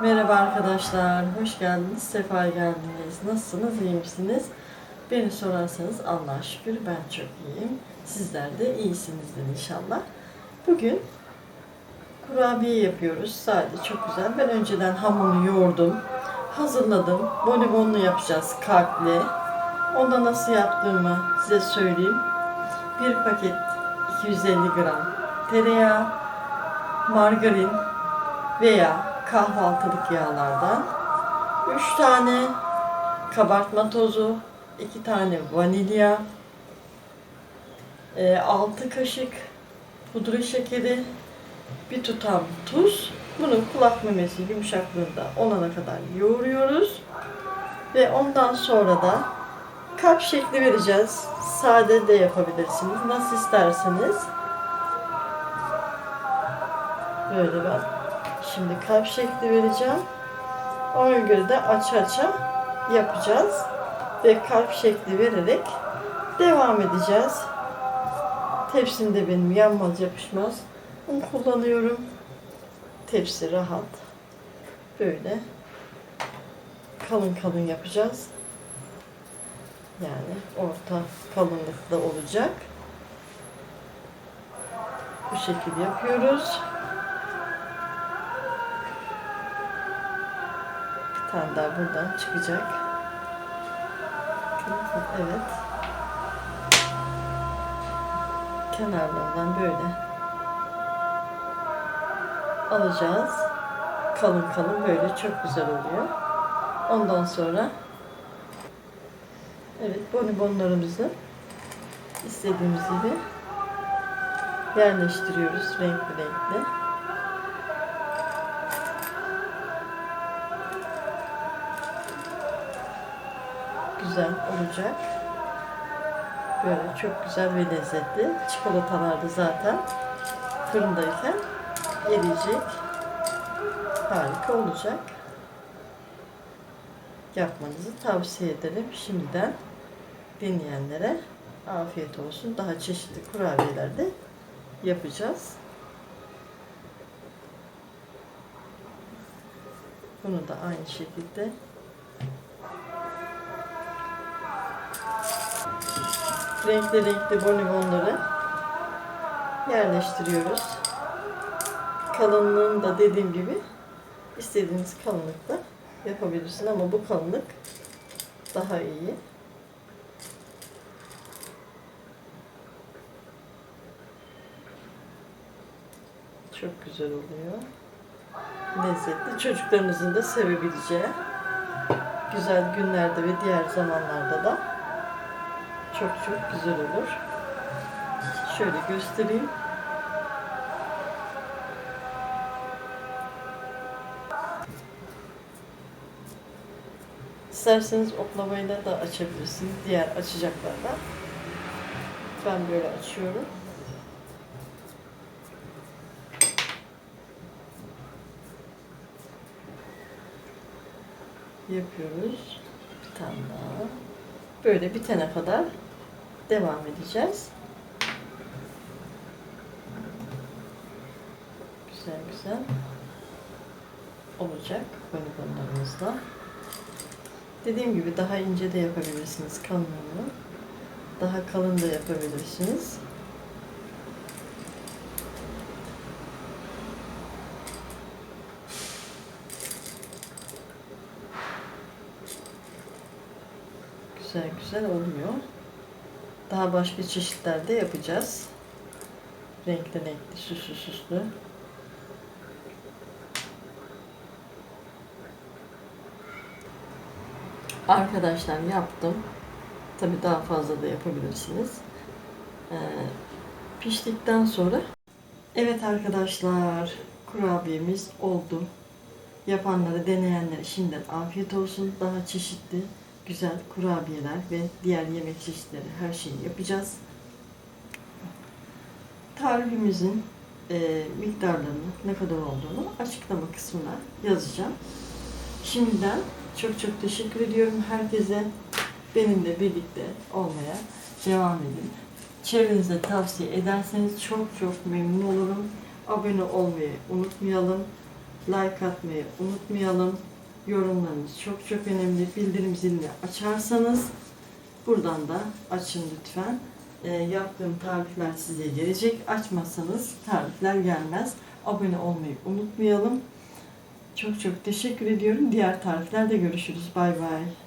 Merhaba arkadaşlar, hoş geldiniz, sefa geldiniz. Nasılsınız, iyi misiniz? Beni sorarsanız Allah'a şükür ben çok iyiyim. Sizler de iyisinizdir inşallah. Bugün kurabiye yapıyoruz. Sadece çok güzel. Ben önceden hamurunu yoğurdum, hazırladım. Bonibonlu yapacağız kalpli. Onda nasıl yaptığımı size söyleyeyim. Bir paket 250 gram tereyağı, margarin veya kahvaltılık yağlardan 3 tane kabartma tozu, 2 tane vanilya, 6 kaşık pudra şekeri, bir tutam tuz. Bunu kulak memesi yumuşaklığında olana kadar yoğuruyoruz. Ve ondan sonra da kalp şekli vereceğiz. Sade de yapabilirsiniz. Nasıl isterseniz. Böyle ben şimdi kalp şekli vereceğim. Ona göre de aç aça yapacağız. Ve kalp şekli vererek devam edeceğiz. Tepsimde benim yanmaz yapışmaz. Bunu kullanıyorum. Tepsi rahat. Böyle kalın kalın yapacağız. Yani orta kalınlıkta olacak. Bu şekilde yapıyoruz. Tane daha buradan çıkacak. Evet. Kenarlarından böyle alacağız. Kalın kalın böyle çok güzel oluyor. Ondan sonra evet bonibonlarımızı istediğimiz gibi yerleştiriyoruz renkli renkli. Güzel olacak. Böyle çok güzel ve lezzetli. Çikolatalar da zaten fırındayken eriyecek. Harika olacak. Yapmanızı tavsiye ederim. Şimdiden dinleyenlere afiyet olsun. Daha çeşitli kurabiyeler de yapacağız. Bunu da aynı şekilde renkli renkli bonibonları yerleştiriyoruz. Kalınlığını da dediğim gibi istediğiniz kalınlıkta yapabilirsin ama bu kalınlık daha iyi. Çok güzel oluyor. Lezzetli. Çocuklarınızın da sevebileceği güzel günlerde ve diğer zamanlarda da çok çok güzel olur. Şöyle göstereyim. İsterseniz oklavayla da açabilirsiniz. Diğer açacaklarla. Ben böyle açıyorum. Yapıyoruz. Bir tane daha. Böyle bitene kadar devam edeceğiz. Güzel güzel olacak bonibonlarımızla. Dediğim gibi daha ince de yapabilirsiniz kalınlığını. Daha kalın da yapabilirsiniz. Güzel güzel oluyor. Daha başka çeşitlerde yapacağız. Renkli renkli, süslü süslü. Arkadaşlar yaptım. Tabii daha fazla da yapabilirsiniz. Ee, piştikten sonra Evet arkadaşlar kurabiyemiz oldu. Yapanlara, deneyenlere şimdiden afiyet olsun. Daha çeşitli güzel kurabiyeler ve diğer yemek çeşitleri her şeyi yapacağız. Tarifimizin e, miktarlarını ne kadar olduğunu açıklama kısmına yazacağım. Şimdiden çok çok teşekkür ediyorum herkese. Benimle birlikte olmaya devam edin. Çevrenize tavsiye ederseniz çok çok memnun olurum. Abone olmayı unutmayalım. Like atmayı unutmayalım. Yorumlarınız çok çok önemli. Bildirim zilini açarsanız buradan da açın lütfen. Ee, yaptığım tarifler size gelecek. Açmazsanız tarifler gelmez. Abone olmayı unutmayalım. Çok çok teşekkür ediyorum. Diğer tariflerde görüşürüz. Bay bay.